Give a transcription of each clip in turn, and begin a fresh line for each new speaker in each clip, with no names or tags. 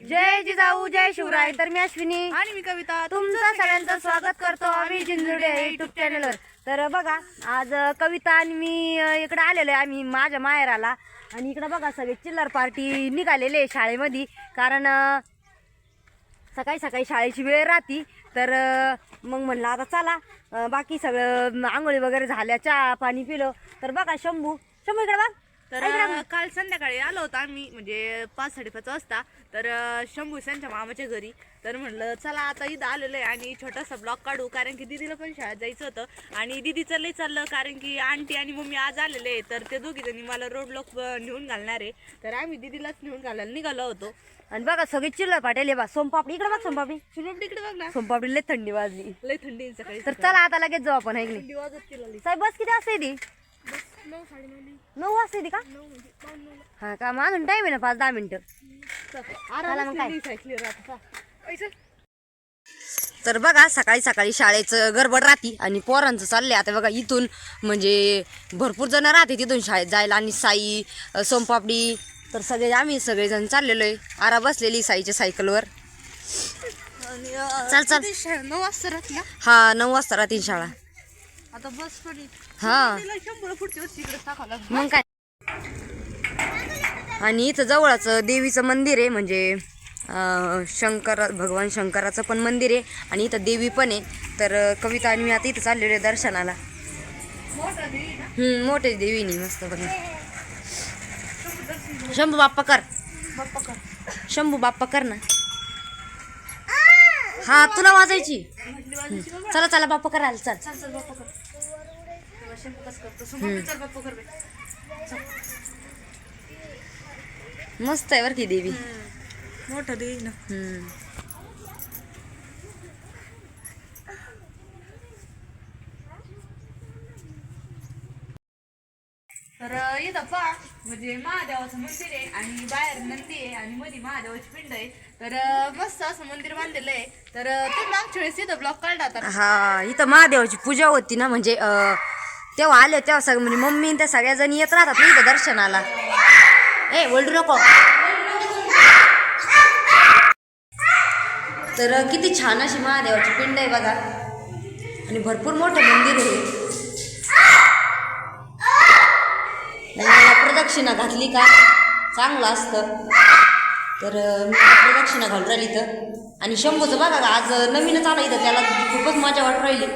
जय जिजाऊ जय शिवराय. तर मी अश्विनी
आणि मी कविता.
तुमचं सगळ्यांचं स्वागत करतो आम्ही जिंजुडे युट्यूब चॅनलवर तर बघा आज कविता आणि मी इकडे आलेलो आहे आम्ही माझ्या माहेराला. आणि इकडे बघा सगळे चिल्लर पार्टी निघालेले आहे शाळेमध्ये. कारण सकाळी सकाळी शाळेची वेळ राहती. तर मग म्हणलं आता चला बाकी सगळं आंघोळी वगैरे झाल्या चहा पाणी पिलं. तर बघा शंभू शंभू इकडे बघ.
तर
इकडे.
अं, काल संध्याकाळी आलो होतो आम्ही म्हणजे पाच साडेपाच वाजता. तर अं, शंभू त्यांच्या मामाच्या घरी. तर म्हणलं चला आता इथं आलेलो आहे आणि छोटासा ब्लॉग काढू कारण की दिदीला पण शाळेत जायचं होतं. आणि दिदीचं लई चाललं कारण की आंटी आणि मम्मी आज आलेले आहे तर ते दोघी जणी मला रोड लोक नेऊन घालणार आहे. तर आम्ही दिदीलाच नेऊन घालायला निघालो होतो.
आणि बघा सगळे चिल्लर पाटेल बा. सोमपापडी इकडे बघ सोमपापडी.
सुरू तिकडे बघ ना.
सोमपापडी लय थंडी वाजली.
लई थंडी आहे सकाळी
तर चला आता लगेच जाऊ आपण ऐकली
थंडी वाजत केला
साहेब बस किती वाजता येते?
नऊ
वाजता येते का?
नऊ म्हणजे पाऊण नऊ
हा का? मग अजून टाइम आहे ना पाच दहा मिनिटं. चला मग काय?
पैसे?
तर बघा सकाळी सकाळी शाळेचं गडबड राहते आणि पोरांचं चाललंय. आता बघा इथून म्हणजे भरपूर जण राहते तिथून शाळेत जायला. आणि साई सोमपापडी तर सगळे आम्ही सगळेजण चाललेलो आहे. आरा बसलेली साईच्या सायकलवर. चल, चल.
नऊ वाजता राहते
हा नऊ वाजता राहते शाळा.
आता बस.
हा.
शंभर टाकावं लागलं.
मग काय? आणि इथं जवळच देवीचं मंदिर आहे म्हणजे शंकर भगवान शंकराचं पण मंदिर आहे आणि इथं देवी पण आहे. तर कविता आणि मी आता इथं चाललेलो आहे दर्शनाला. मोठे देवीनी मस्त बघ शंभू बाप्पा कर. शंभू बाप्पा कर ना. हा तुला वाजायची. चला चला बाप्पा करायला चल. मस्त आहे बरं की देवी.
मोठं देईल ना. तर इथं पहा म्हणजे महादेवाचं मंदिर आहे आणि बाहेर नंदी आहे आणि मध्ये महादेवाची पिंड आहे. तर मस्त असं मंदिर बांधलेलं आहे. तर तुम्ही मागच्या वेळेस इथं ब्लॉक काढला?
हा इथं महादेवाची पूजा होती ना म्हणजे अं, तेव्हा आले तेव्हा सगळं म्हणजे मम्मी आणि त्या सगळ्या जणी येत राहतात ना इथं दर्शनाला. ए ओल्डू नको. तर किती छान अशी महादेवाची पिंड आहे बघा. आणि भरपूर मोठं मंदिर आहे मला प्रदक्षिणा घातली का? चांगलं असतं. तर मी प्रदक्षिणा घालून राहिली इथं. आणि शंभूचं बघा का आज नवीनच आला इथं त्याला. खूपच मजा वाटू राहिली.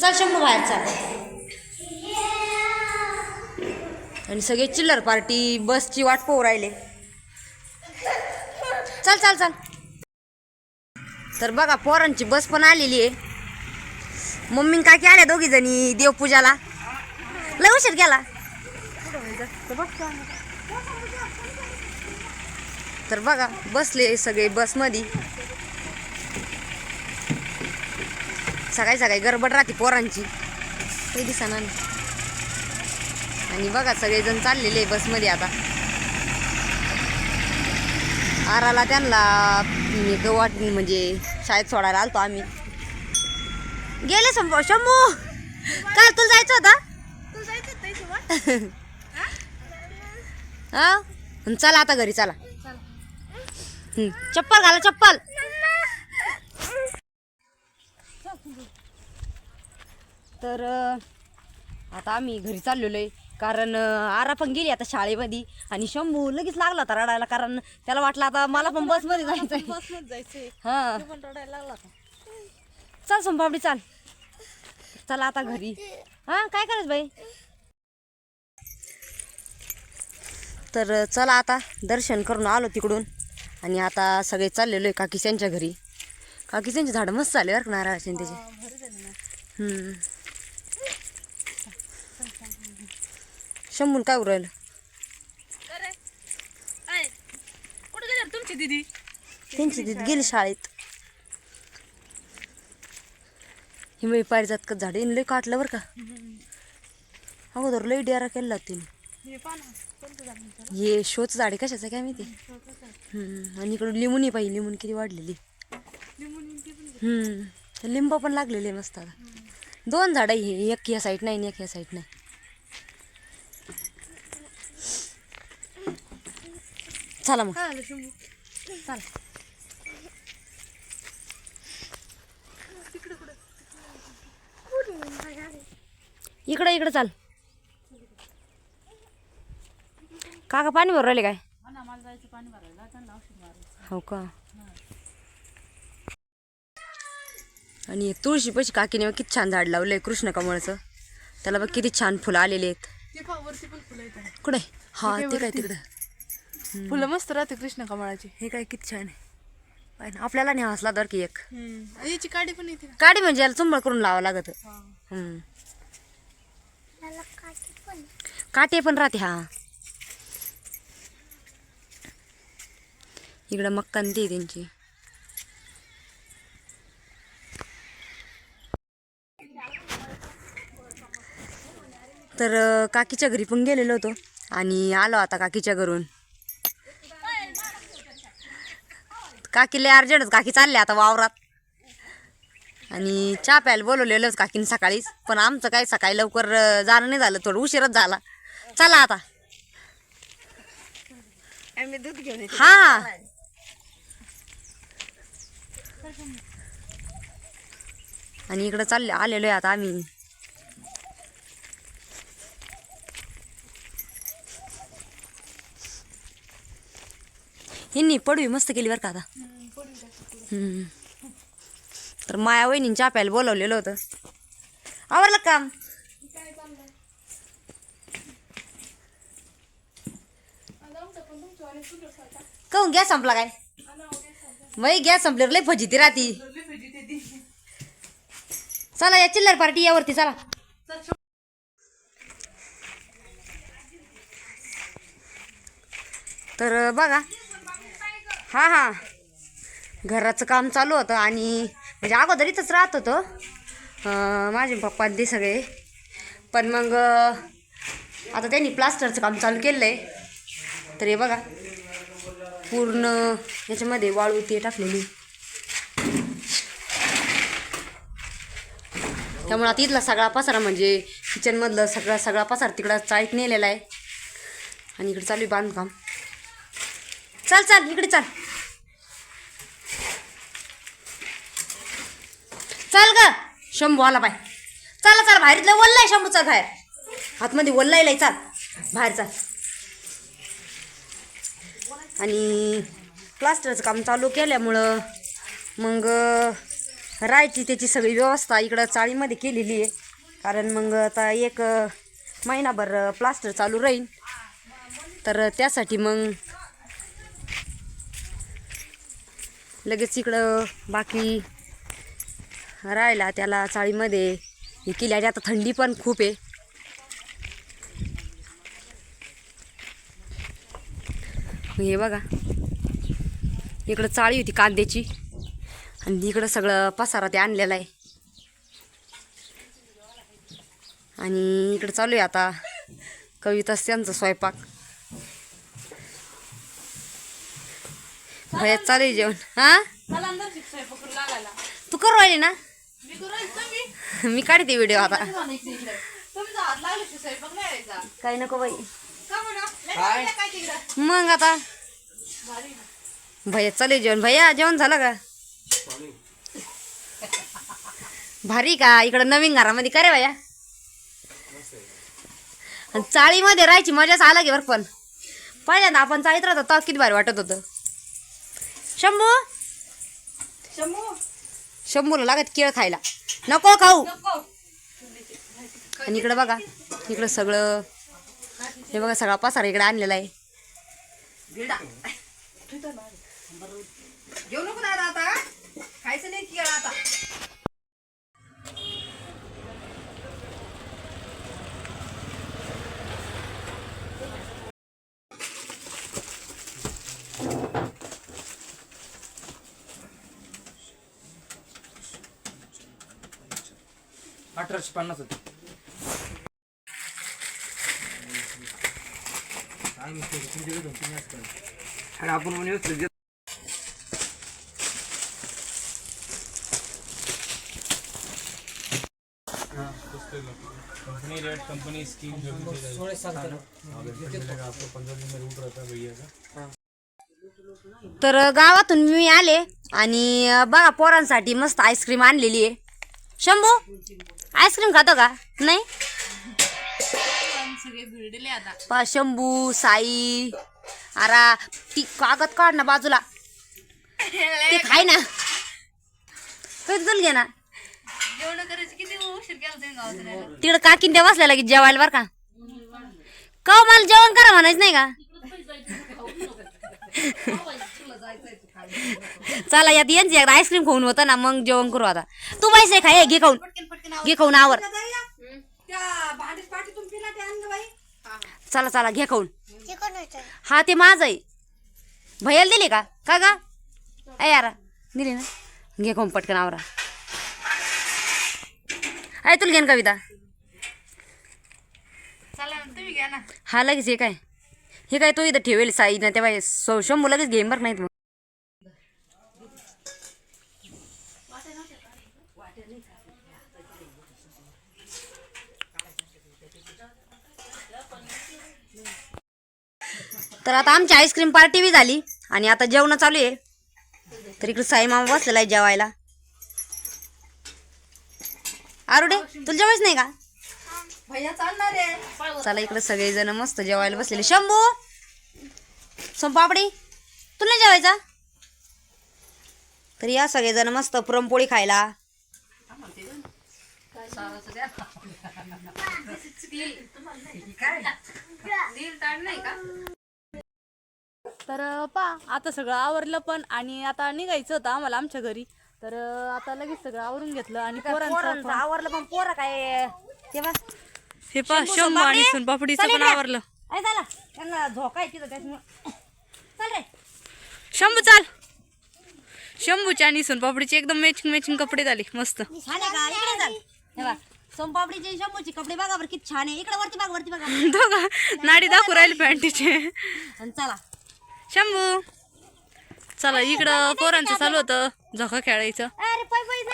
चल शंभू बाहेर चाल. आणि सगळे चिल्लर पार्टी बसची वाट पोहू राहिले. चल चल चल. तर बघा पोरांची बस पण आलेली आहे. मम्मी काय आल्या दोघी जणी देवपूजाला? लय उशीर गेला तर बघा बसले सगळे बसमध्ये. सकाळी सकाळी गडबड राहते पोरांची. काही दिसा ना आणि बघा सगळेजण चाललेले बसमध्ये आता. आराला त्यांना गवाट म्हणजे शाळेत सोडायला आलतो आम्ही. गेले शंभू शंभू! काय तुला जायचं होतं? हा? चला आता घरी चला. चप्पल घाला चप्पल. तर आता आम्ही घरी चाललेलो आहे. कारण आरा पण गेली आता शाळेमध्ये. आणि शंभू लगेच लागला होता रडायला कारण त्याला वाटलं आता मला पण बसमध्ये जायचं आहे
बसमध्ये जायचंय.
हा.
तू पण रडायला लागला का
चल सोमपापडी चाल. चला आता घरी. हा काय करायचं बाई? तर चला आता दर्शन करून आलो तिकडून. आणि आता सगळे चाललेलो आहे काकीच्यांच्या घरी. काकीच्यांची झाडं मस्त झाले बरं का नारळाचे आणि त्याचे. हम्म. शंभून काय उरायलं
कुठे गेली तुमची दीदी?
त्यांची गेली शाळेत. हिमळी पारिजात का झाडे लय काटलं बरं का. अगोदर लय डेरा केला तिने.
हे
शोच झाडे कशाचं आहे काय माहिती. आणि इकडून लिंबूनी पाहिजे लिंबून किती वाढलेली. हम्म लिंब पण लागलेले मस्त आता. दोन झाडं आहे हे एक ह्या साईड नाही एक ह्या साईड नाही. चला मग. चल. इकडे इकडे चाल. काका पाणी भरू राहिले काय? हो का? आणि तुळशी पशी काकीने बघ किती छान झाड लावलंय कृष्ण कमळचं. त्याला बघ किती छान फुलं आलेली आहेत. कुठे हा ते काय तिकडं?
फुलं मस्त राहते कृष्ण कमळाची.
हे काय किती छान आहे. पाय ना, आपल्याला नाही हसला दर की एक.
आणि याची काडी पण येते ना
काडी म्हणजे याला चुंबळ करून लावावं लागत. हम्म. काटे पण राहते हा. इकडं मक्का आणि ते आहे त्यांची. तर अं, काकीच्या घरी पण गेलेलो होतो. आणि आलो आता काकीच्या घरून. काकीले अर्जंटच काकी चालले आता वावरात. आणि चहा प्यायला बोलवलेलंच काकीने सकाळीच. पण आमचं काय सकाळी लवकर जाणं नाही झालं. थोडं उशीरच झाला. चला आता.
दूध घेऊन
हा. आणि इकडं चालले आलेलो आहे आता आम्ही. हिंनी पडवी मस्त केली बरं का आता. हम्म. तर माया वहिनी आपल्याला बोलवलेलं होतं. आवरलं काम? कहून गॅस संपला काय? बाई गॅस संपल्यावर लय फजिती राहती. चला या चिल्लर पार्टी यावरती चला. तर बघा. हां हां. घराचं काम चालू होतं आणि म्हणजे अगोदर इथंच राहत होतं. माझे पप्पा ते सगळे. पण मग आता त्यांनी प्लास्टरचं काम चालू केलं आहे तर हे बघा पूर्ण याच्यामध्ये वाळू ते टाकलेली. त्यामुळे आता इथला सगळा पसारा म्हणजे किचनमधलं सगळा सगळा पसारा तिकडं चाळीत नेलेला आहे. आणि इकडं चालू आहे बांधकाम. चल चाल इकडे चाल. चाल ग शंभू आला बाय चला चला बाहेर वल्लाय शंभूचा बाहेर. आतमध्ये वल्लायला चाल. बाहेर चाल. आणि प्लास्टरचं काम चालू केल्यामुळं मग राहायची त्याची सगळी व्यवस्था इकडं चाळीमध्ये केलेली आहे. कारण मग आता एक महिनाभर प्लास्टर चालू राहील. तर त्यासाठी मग लगेच इकडं बाकी राहिला त्याला चाळीमध्ये. हे केली आणि आता थंडी पण खूप आहे. हे बघा. इकडं चाळी होती कांद्याची. आणि इकडं सगळं पसारा ते आणलेला आहे. आणि इकडं चालू आहे आता कविता त्यांचा स्वयंपाक. भयात चालू आहे जेवण. हा? तू करू राहिली ना?
मी
काढते व्हिडिओ आता. काही नको बाई.
का म्हणा? काय? काय तिकडं?
मग आता.
भारी
भैया चालू जेवण. भैया जेवण झालं का? भारी का? इकडं नवीन घरामध्ये का रे भैया? आणि चाळीमध्ये राहायची मजाच आला की बरं पण. पहिल्यांदा आपण चाळीत राहतो तेव्हा किती भारी वाटत होतं. शंभू?
शंभू?
शंभूला लागत केळ खायला. नको खाऊ. आणि इकडं बघा इकडं सगळं. हे बघा सगळा पसारा इकडे आणलेला आहे.
घेऊ नको दादा आता खायचं नाही केळं आता.
अठराशे पन्नास होते. आणि आपण
कंपनी रेट कंपनी स्कीम आपको पंद्रह दिन में रूट रहता है भैया का
तर गावातून मी आले आणि बघा पोरांसाठी मस्त आईस्क्रीम आणलेली आहे. शंभू? आईस्क्रीम खातो का? नाही?
सगळे भिडले आता
पा शंभू साई अरा ती कागद काढ ना बाजूला. ते खाय ना. कधी घे ना.
जेवण करायची किती उशीर केला
तिकडे काकीन त्या बसल्या की जेवायला बरं का? का मला जेवण करा म्हणायचं नाही का? चला यात यांची एकदा आईस्क्रीम खाऊन होतं ना मग जेवण करू आता. तू पैसे खाय घे खाऊन. घे खाऊन आवर. चला चला घे खाऊन. हा ते माझं आहे भैयाला दिले का? का गा? अय यारा दिले ना. घे खाऊन पटकन आवरा. आहे तुला घेन कविता हा लगेच हे काय? हे काय तो इथं ठेवेल साई? ना तेव्हा शंभू लगेच घेईन बरं नाहीत तर आता आमची आईस्क्रीम पार्टी बी झाली आणि आता जेवण चालू आहे. तर इकडे साई मामा बसलेला आहे जेवायला. आरुडे तुला जेवायच नाही का?
भैया चालणार आहे.
चला इकडे सगळेजण मस्त जेवायला बसलेले. शंभू सोनपापडी तुला नाही जेवायचा? तर या सगळेजण मस्त पुरणपोळी खायला.
तर पा आता सगळं आवरलं पण आणि आता निघायचं होतं आम्हाला आमच्या घरी. तर आता लगेच सगळं आवरून घेतलं आणि पोरांचं
पोरांचं
पण-
आवरलं पण पोरं काय तेव्हा
हे पा शंभू आणि सोनपापडीचं पण आवरलं.
अरे त्यांना झोका आहे तिथं त्याच्यामुळे. चल रे.
शंभू चाल. शंभूचे आणि सोनपापडीचे एकदम मॅचिंग मॅचिंग कपडे झाले. मस्त.
छान आहे का? इकडे चल. हे बघ सोनपापडीचे शंभूचे कपडे बघा बरं किती छान आहे. इकडे वरती बघ वरती बघा.
दोघा नाडी दाखवू राहिले पॅन्टीचे.
आणि चला.
शंभू. चला इकडं पोरांचं चालू होतं. झोका खेळायचं.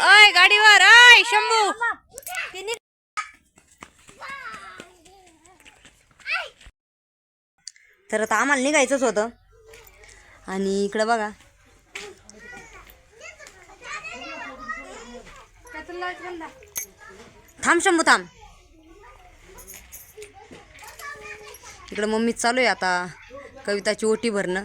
अय गाडीवर. अय शंभू.
तर आता आम्हाला निघायचंच होतं. आणि इकडं बघा. थांब शंभू थांब. इकडं मम्मीच चालू आहे आता. कविताची ओटी भरणं.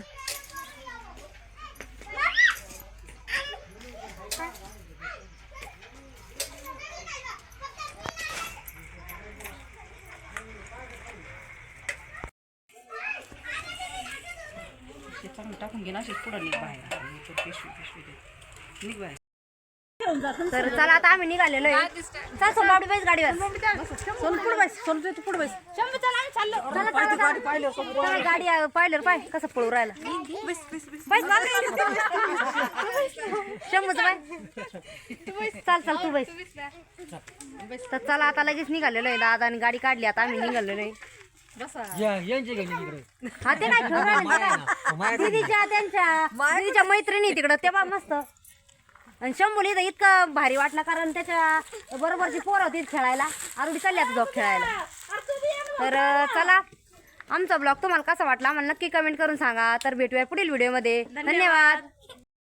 टाकून घे ना पुढं निघ बाहेर. निघ बाहेर.
तर चला आता आम्ही निघालेलो आहे. चल बैस गाडीवर. सोन पुढे बैस. सोन तू पुढे बैस. चला गाडी पाहिलं पाय कसं पळू राहिला. शंभूचं बाय चाल चाल तू बैस. तर चला आता लगेच निघालेलो आहे. दादा आणि गाडी काढली आता आम्ही निघालेलो आहे. हा ते काय? दीदीच्या त्यांच्या दीदीच्या मैत्रिणी तिकडं तेव्हा मस्त. आणि शंभूला इथं इतकं भारी वाटलं कारण त्याच्या बरोबरची पोरं होती खेळायला. आरुडी चालली आता खेळायला. तर चला आमचा ब्लॉग तुम्हाला कसा वाटला आम्हाला नक्की कमेंट करून सांगा. तर भेटूया पुढील व्हिडिओमध्ये. धन्यवाद.